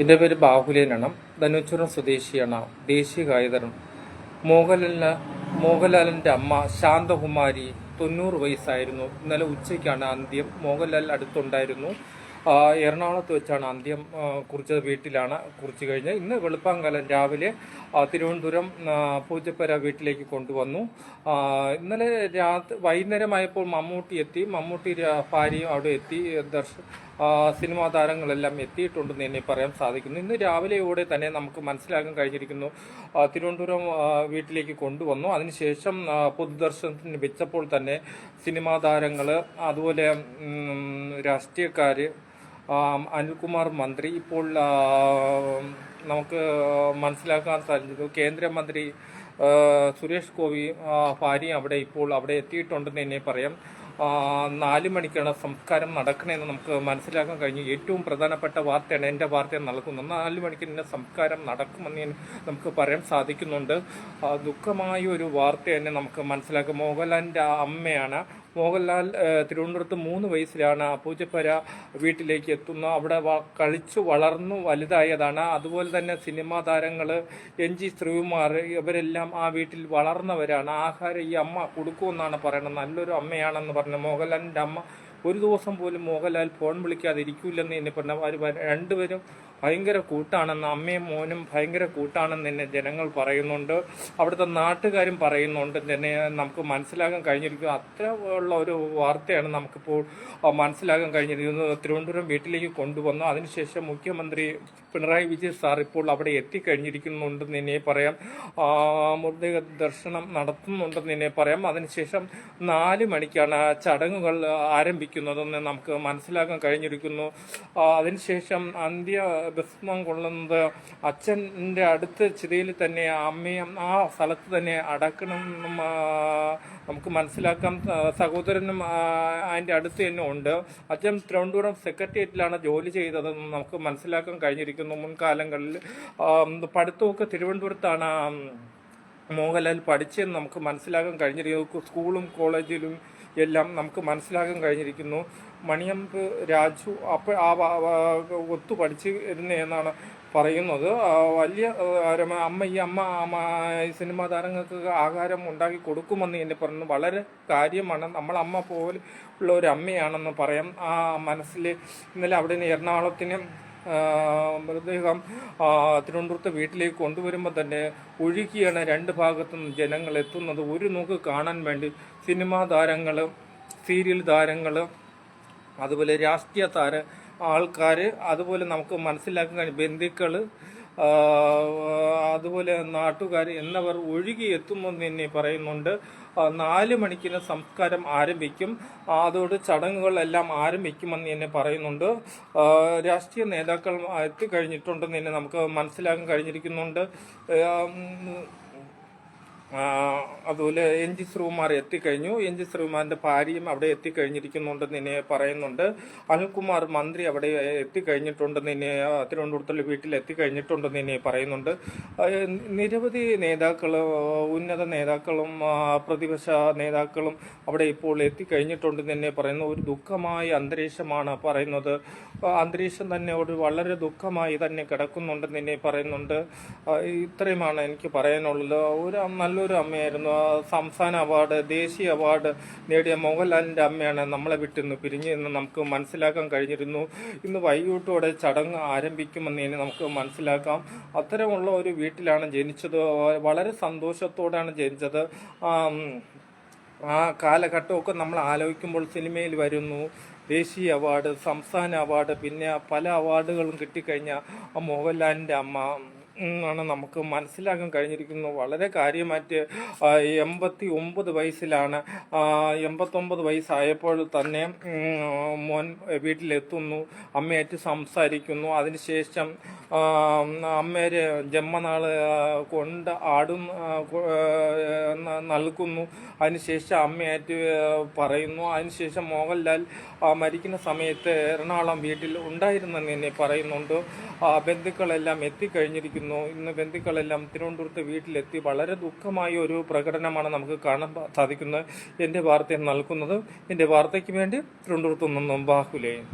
എന്റെ പേര് ബാഹുലേനാണ്. ധനുച്ചുരം സ്വദേശിയാണ്. ദേശീയ ഗായകരും മോഹൻലാലിന് മോഹൻലാലിന്റെ അമ്മ ശാന്തകുമാരി തൊണ്ണൂറ് വയസ്സായിരുന്നു. ഇന്നലെ ഉച്ചയ്ക്കാണ് അന്ത്യം. മോഹൻലാൽ അടുത്തുണ്ടായിരുന്നു. എറണാകുളത്ത് വെച്ചാണ് അന്ത്യം കുറിച്ചത് വീട്ടിലാണ് കുറിച്ച് കഴിഞ്ഞ് ഇന്ന് വെളുപ്പാങ്കാലം രാവിലെ തിരുവനന്തപുരം പൂജപ്പര വീട്ടിലേക്ക് കൊണ്ടുവന്നു. ഇന്നലെ രാത്രി വൈകുന്നേരമായപ്പോൾ മമ്മൂട്ടി എത്തി. മമ്മൂട്ടി ഭാര്യയും അവിടെ എത്തി. ദർശ സിനിമാ താരങ്ങളെല്ലാം എത്തിയിട്ടുണ്ടെന്ന് തന്നെ പറയാൻ സാധിക്കുന്നു. ഇന്ന് രാവിലെയോടെ തന്നെ നമുക്ക് മനസ്സിലാക്കാൻ കഴിഞ്ഞിരിക്കുന്നു തിരുവനന്തപുരം വീട്ടിലേക്ക് കൊണ്ടുവന്നു. അതിനുശേഷം പൊതുദർശനത്തിന് വെച്ചപ്പോൾ തന്നെ സിനിമാ താരങ്ങൾ അതുപോലെ രാഷ്ട്രീയക്കാർ അനിൽകുമാർ മന്ത്രി ഇപ്പോൾ നമുക്ക് മനസ്സിലാക്കാൻ സാധിച്ചു കേന്ദ്രമന്ത്രി സുരേഷ് ഗോപി ഭാര്യ അവിടെ ഇപ്പോൾ അവിടെ എത്തിയിട്ടുണ്ടെന്ന് തന്നെ പറയാം. നാല് മണിക്കാണ് സംസ്കാരം നടക്കണമെന്ന് നമുക്ക് മനസ്സിലാക്കാൻ കഴിഞ്ഞു. ഏറ്റവും പ്രധാനപ്പെട്ട വാർത്തയാണ് എന്റെ വാർത്ത നൽകുന്നത് നാല് മണിക്ക് തന്നെ സംസ്കാരം നടക്കുമെന്ന് നമുക്ക് പറയാൻ സാധിക്കുന്നുണ്ട്. ദുഃഖമായ ഒരു വാർത്ത തന്നെ നമുക്ക് മനസ്സിലാക്കാം. മോഹൻലാലിന്റെ അമ്മയാണ് മോഹൻലാൽ തിരുവനന്തപുരത്ത് മൂന്ന് വയസ്സിലാണ് പൂജപ്പര വീട്ടിലേക്ക് എത്തുന്നു. അവിടെ കളിച്ചു വളർന്നു വലുതായതാണ്. അതുപോലെ തന്നെ സിനിമാ താരങ്ങൾ എൻ ജി ശ്രീകുമാർ ഇവരെല്ലാം ആ വീട്ടിൽ വളർന്നവരാണ്. ആഹാരം ഈ അമ്മ കൊടുക്കുമെന്നാണ് പറയുന്നത്. നല്ലൊരു അമ്മയാണെന്ന് പറഞ്ഞു. മോഹൻലാലിന്റെ അമ്മ ഒരു ദിവസം പോലും മോഹൻലാൽ ഫോൺ വിളിക്കാതെ ഇരിക്കില്ലെന്ന് എന്നെ പറഞ്ഞ അവർ രണ്ടുപേരും ഭയങ്കര കൂട്ടാണെന്ന് അമ്മയും മോനും ഭയങ്കര കൂട്ടാണെന്ന് തന്നെ ജനങ്ങൾ പറയുന്നുണ്ട്. അവിടുത്തെ നാട്ടുകാരും പറയുന്നുണ്ട്. തന്നെ നമുക്ക് മനസ്സിലാക്കാൻ കഴിഞ്ഞിരിക്കുന്നു. അത്ര ഉള്ള ഒരു വാർത്തയാണ് നമുക്കിപ്പോൾ മനസ്സിലാക്കാൻ കഴിഞ്ഞിരിക്കുന്നത്. തിരുവനന്തപുരം വീട്ടിലേക്ക് കൊണ്ടുവന്നു. അതിനുശേഷം മുഖ്യമന്ത്രി പിണറായി വിജയൻ സാർ ഇപ്പോൾ അവിടെ എത്തിക്കഴിഞ്ഞിരിക്കുന്നുണ്ടെന്ന് നിന്നെ പറയാം. മൃതദേഹ ദർശനം നടത്തുന്നുണ്ടെന്ന് നിന്നെ പറയാം. അതിനുശേഷം നാല് മണിക്കാണ് ചടങ്ങുകൾ ആരംഭിക്കുന്നതെന്ന് നമുക്ക് മനസ്സിലാക്കാൻ കഴിഞ്ഞിരിക്കുന്നു. അതിനുശേഷം അന്ത്യ ഭസ്മം കൊള്ളുന്നത് അച്ഛന്റെ അടുത്ത ചിതയിൽ തന്നെ അമ്മയും ആ സ്ഥലത്ത് തന്നെ അടക്കണം നമുക്ക് മനസ്സിലാക്കാം. സഹോദരനും അതിന്റെ അടുത്ത് തന്നെ ഉണ്ട്. അച്ഛൻ തിരുവനന്തപുരം സെക്രട്ടേറിയറ്റിലാണ് ജോലി ചെയ്തതെന്ന് നമുക്ക് മനസ്സിലാക്കാൻ കഴിഞ്ഞിരിക്കുന്നു. മുൻകാലങ്ങളിൽ പഠിത്തമൊക്കെ തിരുവനന്തപുരത്താണ് മോഹൻലാൽ പഠിച്ചെന്ന് നമുക്ക് മനസ്സിലാക്കാൻ കഴിഞ്ഞിരിക്കുന്നു. സ്കൂളും കോളേജിലും എല്ലാം നമുക്ക് മനസ്സിലാക്കാൻ കഴിഞ്ഞിരിക്കുന്നു. മണിയമ്പ് രാജു അപ്പോൾ ആ ഒത്തു പഠിച്ചിരുന്ന എന്നാണ് പറയുന്നത്. വലിയ അമ്മ ഈ അമ്മ സിനിമാ താരങ്ങൾക്ക് ആഹാരം ഉണ്ടാക്കി കൊടുക്കുമെന്ന് എന്നെ പറഞ്ഞു. വളരെ കാര്യമാണ്. നമ്മൾ അമ്മ പോലെ ഉള്ള ഒരു അമ്മയാണെന്ന് പറയാം. ആ മനസ്സിൽ ഇന്നലെ അവിടെ നിന്ന് എറണാകുളത്തിന് മൃതദേഹം തിരുവനന്തപുരത്ത് വീട്ടിലേക്ക് കൊണ്ടുവരുമ്പോൾ തന്നെ ഒഴുകിയാണ് രണ്ട് ഭാഗത്തും ജനങ്ങൾ എത്തുന്നത്. ഒരു നോക്ക് കാണാൻ വേണ്ടി സിനിമാ താരങ്ങൾ സീരിയൽ താരങ്ങൾ അതുപോലെ രാഷ്ട്രീയ താര ആൾക്കാർ അതുപോലെ നമുക്ക് മനസ്സിലാക്കാൻ ബന്ധുക്കൾ അതുപോലെ നാട്ടുകാർ എന്നവർ ഒഴുകി എത്തുമെന്ന് തന്നെ പറയുന്നുണ്ട്. നാല് മണിക്കിന് സംസ്കാരം ആരംഭിക്കും. അതോട് ചടങ്ങുകളെല്ലാം ആരംഭിക്കുമെന്ന് തന്നെ പറയുന്നുണ്ട്. രാഷ്ട്രീയ നേതാക്കൾ എത്തിക്കഴിഞ്ഞിട്ടുണ്ടെന്ന് തന്നെ നമുക്ക് മനസ്സിലാക്കാൻ കഴിഞ്ഞിരിക്കുന്നുണ്ട്. അതുപോലെ എൻ ജി ശ്രീകുമാർ എത്തിക്കഴിഞ്ഞു. എൻ ജി ശ്രീകുമാറിന്റെ ഭാര്യയും അവിടെ എത്തിക്കഴിഞ്ഞിരിക്കുന്നുണ്ടെന്ന് നിന്നെ പറയുന്നുണ്ട്. അനിൽകുമാർ മന്ത്രി അവിടെ എത്തിക്കഴിഞ്ഞിട്ടുണ്ടെന്ന് നിന്നെ തിരുവനന്തപുരത്തുള്ള വീട്ടിൽ എത്തിക്കഴിഞ്ഞിട്ടുണ്ടെന്ന് നിന്നെ പറയുന്നുണ്ട്. നിരവധി നേതാക്കൾ ഉന്നത നേതാക്കളും പ്രതിപക്ഷ നേതാക്കളും അവിടെ ഇപ്പോൾ എത്തിക്കഴിഞ്ഞിട്ടുണ്ടെന്ന് തന്നെ പറയുന്നു. ഒരു ദുഃഖമായ അന്തരീക്ഷമാണ് പറയുന്നത്. അന്തരീക്ഷം തന്നെ ഒരു വളരെ ദുഃഖമായി തന്നെ കിടക്കുന്നുണ്ടെന്ന് തന്നെ പറയുന്നുണ്ട്. ഇത്രയുമാണ് എനിക്ക് പറയാനുള്ളത്. ഒരു നല്ലൊരു അമ്മയായിരുന്നു. ആ, സംസ്ഥാന അവാർഡ് ദേശീയ അവാർഡ് നേടിയ മോഹൻലാലിന്റെ അമ്മയാണ് നമ്മളെ വിട്ടിന്ന് പിരിഞ്ഞു എന്ന് നമുക്ക് മനസ്സിലാക്കാൻ കഴിഞ്ഞിരുന്നു. ഇന്ന് വൈകിട്ടോടെ ചടങ്ങ് ആരംഭിക്കുമെന്ന് ഇനി നമുക്ക് മനസ്സിലാക്കാം. അത്തരമുള്ള ഒരു വീട്ടിലാണ് ജനിച്ചത്. വളരെ സന്തോഷത്തോടാണ് ജനിച്ചത്. ആം, കാലഘട്ടമൊക്കെ നമ്മൾ ആലോചിക്കുമ്പോൾ സിനിമയിൽ വരുന്നു. ദേശീയ അവാർഡ് സംസ്ഥാന അവാർഡ് പിന്നെ പല അവാർഡുകളും കിട്ടിക്കഴിഞ്ഞ മോഹൻലാലിന്റെ അമ്മ. ആണ് നമുക്ക് മനസ്സിലാക്കാൻ കഴിഞ്ഞിരിക്കുന്നത്. വളരെ കാര്യമായിട്ട് എൺപത്തി ഒമ്പത് വയസ്സിലാണ്. എൺപത്തൊമ്പത് വയസ്സായപ്പോൾ തന്നെ മോൻ വീട്ടിലെത്തുന്നു അമ്മയായിട്ട് സംസാരിക്കുന്നു. അതിനുശേഷം അമ്മേരെ ജന്മനാൾ കൊണ്ട് ആടും നൽകുന്നു. അതിനുശേഷം അമ്മയായിട്ട് പറയുന്നു. അതിനുശേഷം മോഹൻലാൽ മരിക്കുന്ന സമയത്ത് എറണാകുളം വീട്ടിൽ ഉണ്ടായിരുന്നെന്ന് എന്നെ പറയുന്നുണ്ട്. ബന്ധുക്കളെല്ലാം എത്തിക്കഴിഞ്ഞിരിക്കുന്നു. ഇന്ന് ബന്ധുക്കളെല്ലാം തിരുവനന്തപുരത്ത് വീട്ടിലെത്തി വളരെ ദുഃഖമായ ഒരു പ്രകടനമാണ് നമുക്ക് കാണാൻ സാധിക്കുന്നത്. എന്റെ വാർത്ത നൽകുന്നത്. എന്റെ വാർത്തയ്ക്ക് വേണ്ടി തിരുവനന്തപുരത്ത് നിന്നും ബാഹുലേ